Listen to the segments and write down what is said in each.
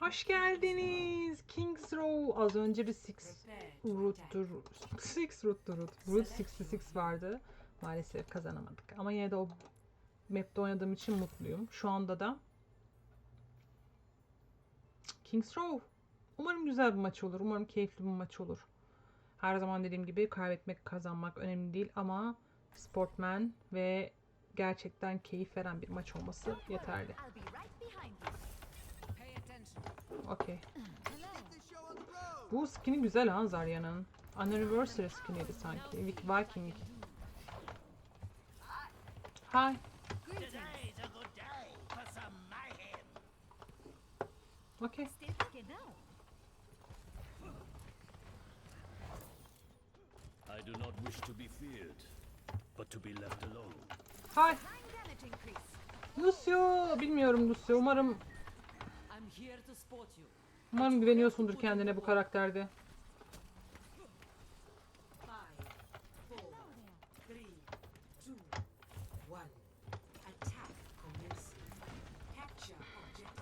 Hoş geldiniz. Kings Row. Az önce bir Six Root'tur. Six Root'tur. Root. Root 66 vardı. Maalesef kazanamadık. Ama yine de o map'te oynadığım için mutluyum. Şu anda da Kings Row. Umarım güzel bir maç olur. Umarım keyifli bir maç olur. Her zaman dediğim gibi kaybetmek, kazanmak önemli değil ama sportman ve gerçekten keyif veren bir maç olması yeterli. Okey. Bu skin'i güzel ha Zarya'nın. Anniversary skin'iydi sanki. Viking. Hi. Okay. I do not wish to be feared, but to be left alone. Hi. Lucio. Bilmiyorum Lucio. Umarım umarım güveniyorsundur kendine bu karakterde.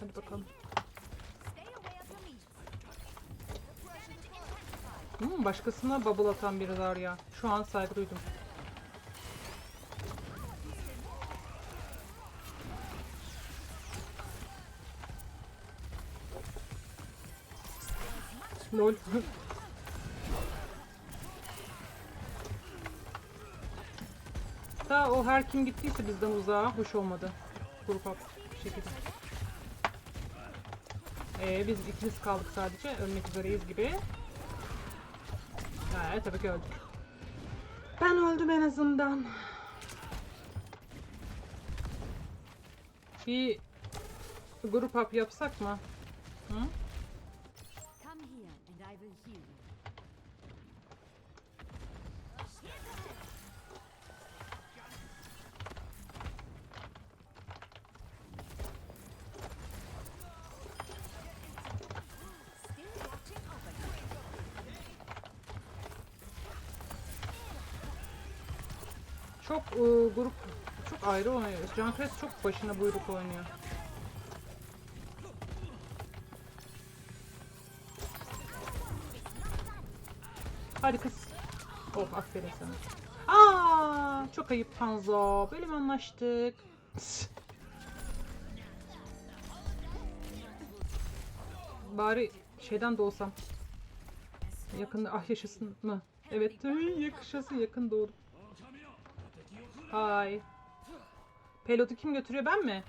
Hadi bakalım. Hmm, başkasına bubble atan biri var ya. Şu an saygı duydum. Lol. Daha o her kim gittiyse bizden uzağa hoş olmadı. Grup up şekilde. Ee, biz ikimiz kaldık sadece. Ölmek üzereyiz gibi. Ha, tabii ki öldük. Ben öldüm en azından. Bir grup up yapsak mı? Hı? Çok e, grup çok ayrı oynuyoruz. Junkrat çok başına buyruk oynuyor. Hadi kız. Oh aferin sana. Aa, çok ayıp Hanzo. Böyle mi anlaştık? Bari şeyden doğsam. Yakında ah yaşasın mı? Evet yakışası yakın doğdum. Hay. Pelotu kim götürüyor ben mi?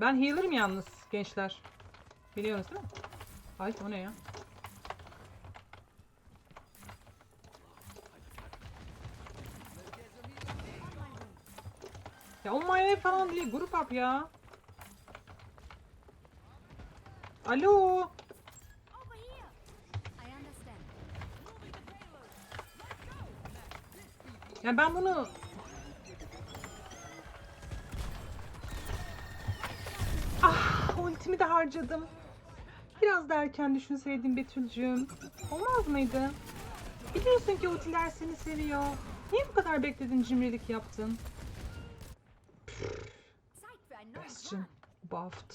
Ben healer'ım yalnız gençler. Biliyorsunuz değil mi? Ay o ne ya? Ya on my falan değil grup up ya. Alo. Over here. I understand. Ya ben bunu Ah, ultimi de harcadım. Biraz da erken düşünseydim Betül'cüğüm. Olmaz mıydı? Biliyorsun ki ultiler seni seviyor. Niye bu kadar bekledin cimrilik yaptın? Bastion. Buffed.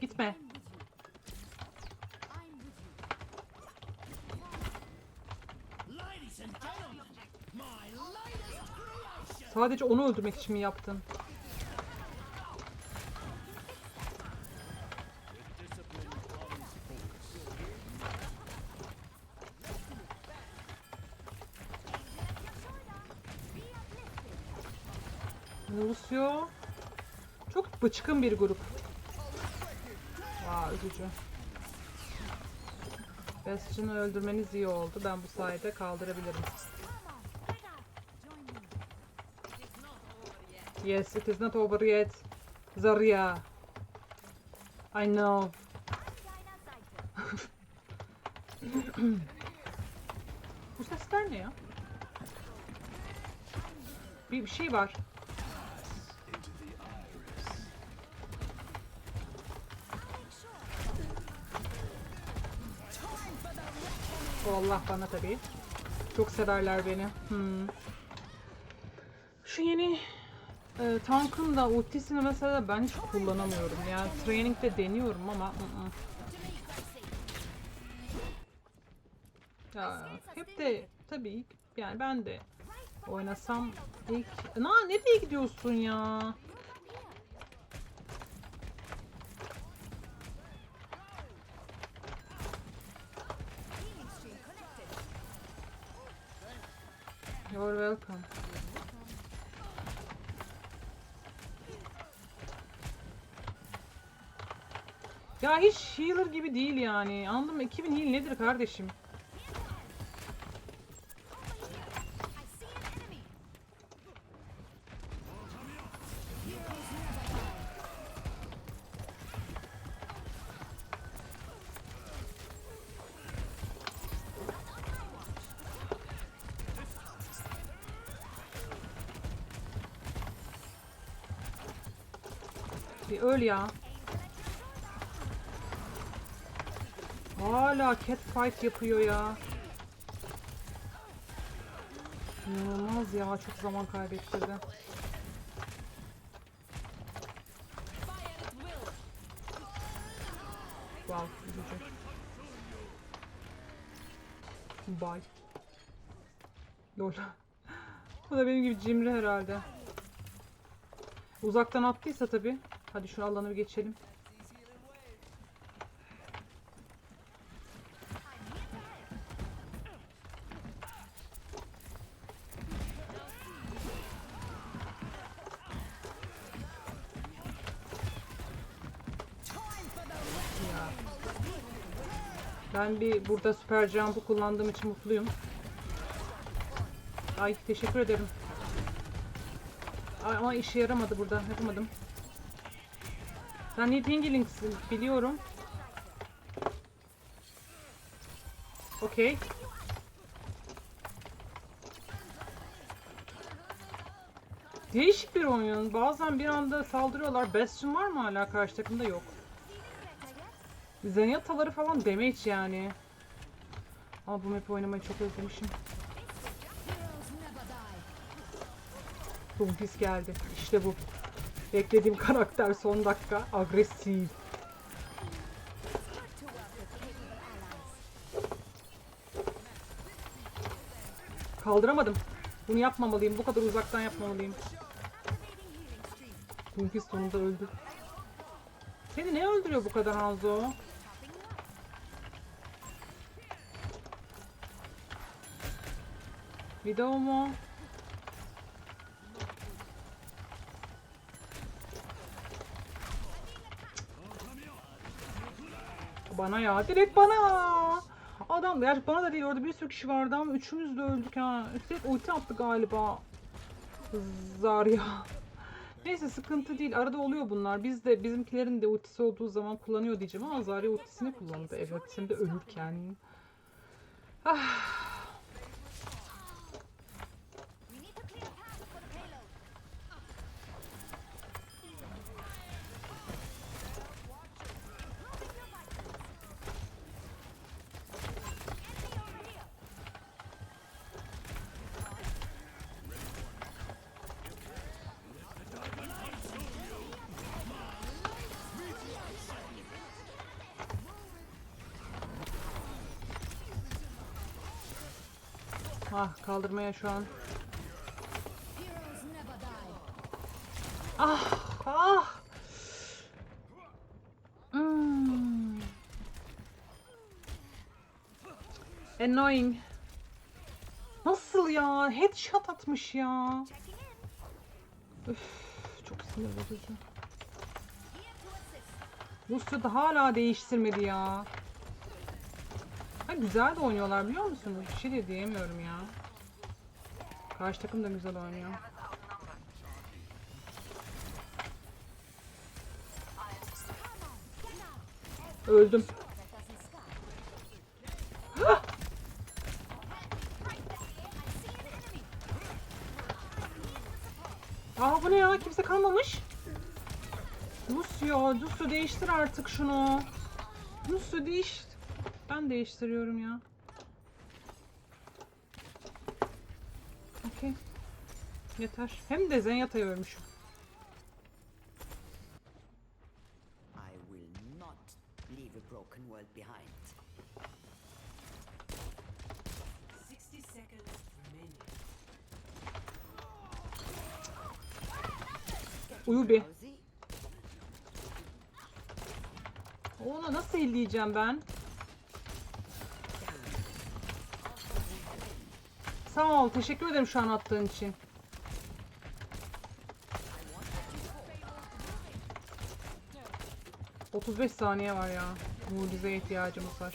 Gitme. Sadece onu öldürmek için mi yaptın? Lucio. Çok bıçkın bir grup. Aa üzücü. Bastion'ı öldürmeniz iyi oldu. Ben bu sayede kaldırabilirim. Yes, it is not over yet. Zarya. I know. Bu sesler ne ya? Bir, bir şey var. O Allah bana tabii. Çok severler beni. Hmm. Şu yeni e, tankın da ultisini mesela ben hiç kullanamıyorum. Yani training'de deniyorum ama ı -ı. Ya hep de tabii yani ben de oynasam ilk Na nereye gidiyorsun ya? You're welcome. Ya hiç healer gibi değil yani. Anladın mı? 2000 heal nedir kardeşim? Bir öl ya. Hala catfight yapıyor ya. İnanılmaz ya çok zaman kaybettirdi. Wow, üzücü. Bye. Lol. Bu da benim gibi cimri herhalde. Uzaktan attıysa tabi. Hadi şu alanı bir geçelim. Ben bir burada süper jump'ı kullandığım için mutluyum. Ay teşekkür ederim. Ama işe yaramadı burada. Yapamadım. Sen Nightingale'ingsin biliyorum. Okey. Değişik bir oyun. Bazen bir anda saldırıyorlar. Bastion var mı hala karşı takımda? Yok. Zenyattaları falan damage yani. Ama bu map oynamayı çok özlemişim. Doomfist geldi. İşte bu. Beklediğim karakter son dakika. Agresif. Kaldıramadım. Bunu yapmamalıyım. Bu kadar uzaktan yapmamalıyım. Doomfist sonunda öldü. Seni ne öldürüyor bu kadar Hanzo? Video mu? Bana ya. Direkt bana. Adam gerçi bana da değil orada bir sürü kişi vardı ama üçümüz de öldük ha. Üstelik ulti attı galiba. Zarya. Neyse sıkıntı değil. Arada oluyor bunlar. Biz de bizimkilerin de ultisi olduğu zaman kullanıyor diyeceğim ama Zarya ultisini kullandı. Evet de ölürken. Ah. Ah kaldırmaya şu an. Ah ah. Hmm. Annoying. Nasıl ya? Headshot atmış ya. Üf, çok sinir bozucu. Rusya da hala değiştirmedi ya. Ha, güzel de oynuyorlar biliyor musunuz? Bir şey de diyemiyorum ya. Karşı takım da güzel oynuyor. Öldüm. Aa bu ne ya? Kimse kalmamış. Lucio, Lucio değiştir artık şunu. Lucio değiş. Ben değiştiriyorum ya. Okey. Yeter. Hem de Zenyatta'yı ölmüşüm. I will not leave a broken world behind. 60 seconds remaining. Uyu bir. Ona nasıl elleyeceğim ben? Sağ ol. Teşekkür ederim şu an attığın için. ...35 saniye var ya. Mucizeye ihtiyacımız var.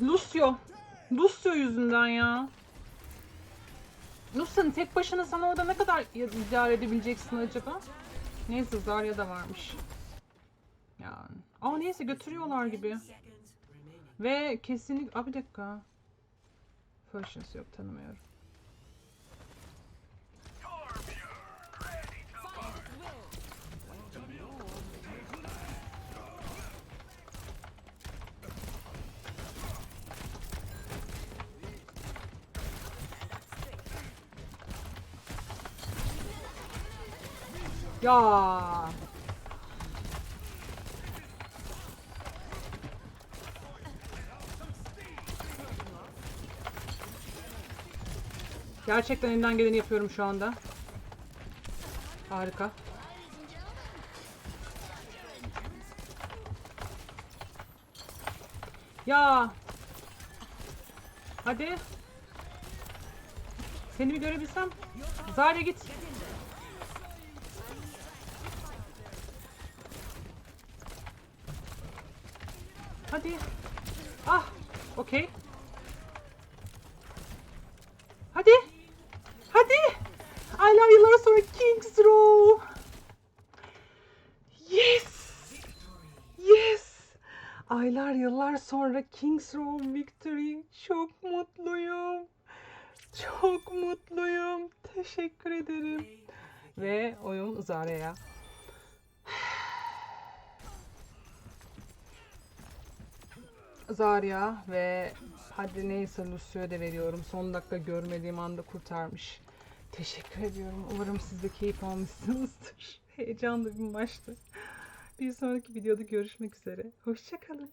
Lucio. Lucio yüzünden ya. Lucia'nın tek başına sana orada ne kadar idare edebileceksin acaba? Neyse Zarya da varmış. Yani. Aa neyse götürüyorlar gibi. Ve kesinlikle... Aa bir dakika. Fusions yok tanımıyorum. Ya. Gerçekten elimden geleni yapıyorum şu anda. Harika. Ya. Hadi. Seni bir görebilsem. Zarya git. Hadi. Ah. Okey. Hadi. Hadi. Aylar yıllar sonra King's Row. Yes. Yes. Aylar yıllar sonra King's Row Victory. Çok mutluyum. Çok mutluyum. Teşekkür ederim. Ve oyun Zarya'ya. Zarya ve hadi neyse Lucio'ya da veriyorum. Son dakika görmediğim anda kurtarmış. Teşekkür ediyorum. Umarım siz de keyif almışsınızdır. Heyecanlı bir maçtı. Bir sonraki videoda görüşmek üzere. Hoşçakalın.